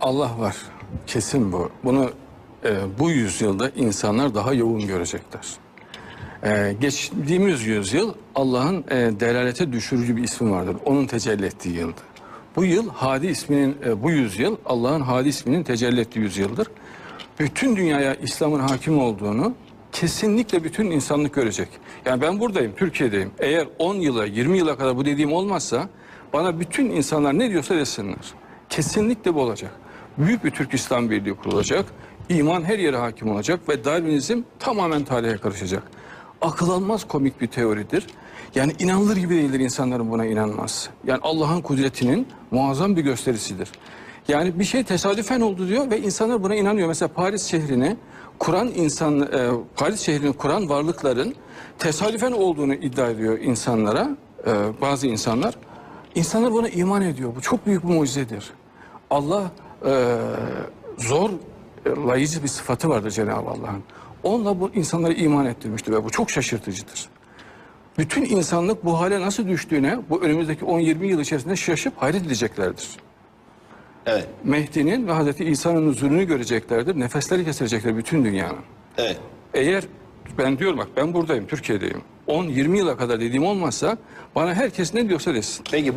Allah var. Kesin bu. Bunu e, bu yüzyılda insanlar daha yoğun görecekler. E, geçtiğimiz yüzyıl Allah'ın e, delalete düşürücü bir ismi vardır. Onun tecelli ettiği yıldı. Bu yıl Hadi isminin, e, bu yüzyıl Allah'ın Hadi isminin tecelli ettiği yüzyıldır. Bütün dünyaya İslam'ın hakim olduğunu kesinlikle bütün insanlık görecek. Yani ben buradayım, Türkiye'deyim. Eğer 10 yıla, 20 yıla kadar bu dediğim olmazsa bana bütün insanlar ne diyorsa desinler. Kesinlikle bu olacak. Büyük bir Türk İslam Birliği kurulacak. İman her yere hakim olacak ve Darwinizm tamamen tarihe karışacak. Akıl almaz komik bir teoridir. Yani inanılır gibi değildir insanların buna inanmaz. Yani Allah'ın kudretinin muazzam bir gösterisidir. Yani bir şey tesadüfen oldu diyor ve insanlar buna inanıyor. Mesela Paris şehrini kuran insan, e, Paris şehrini kuran varlıkların tesadüfen olduğunu iddia ediyor insanlara, e, bazı insanlar. İnsanlar buna iman ediyor. Bu çok büyük bir mucizedir. Allah e, zor, e, layıcı bir sıfatı vardır Cenab-ı Allah'ın. Onunla bu insanları iman ettirmiştir ve bu çok şaşırtıcıdır. Bütün insanlık bu hale nasıl düştüğüne bu önümüzdeki 10-20 yıl içerisinde şaşıp hayret edeceklerdir. Evet. Mehdi'nin ve Hazreti İsa'nın huzurunu göreceklerdir. Nefesleri kesilecekler bütün dünyanın. Evet. Eğer ben diyorum bak ben buradayım, Türkiye'deyim. 10-20 yıla kadar dediğim olmazsa bana herkes ne diyorsa desin. Peki burada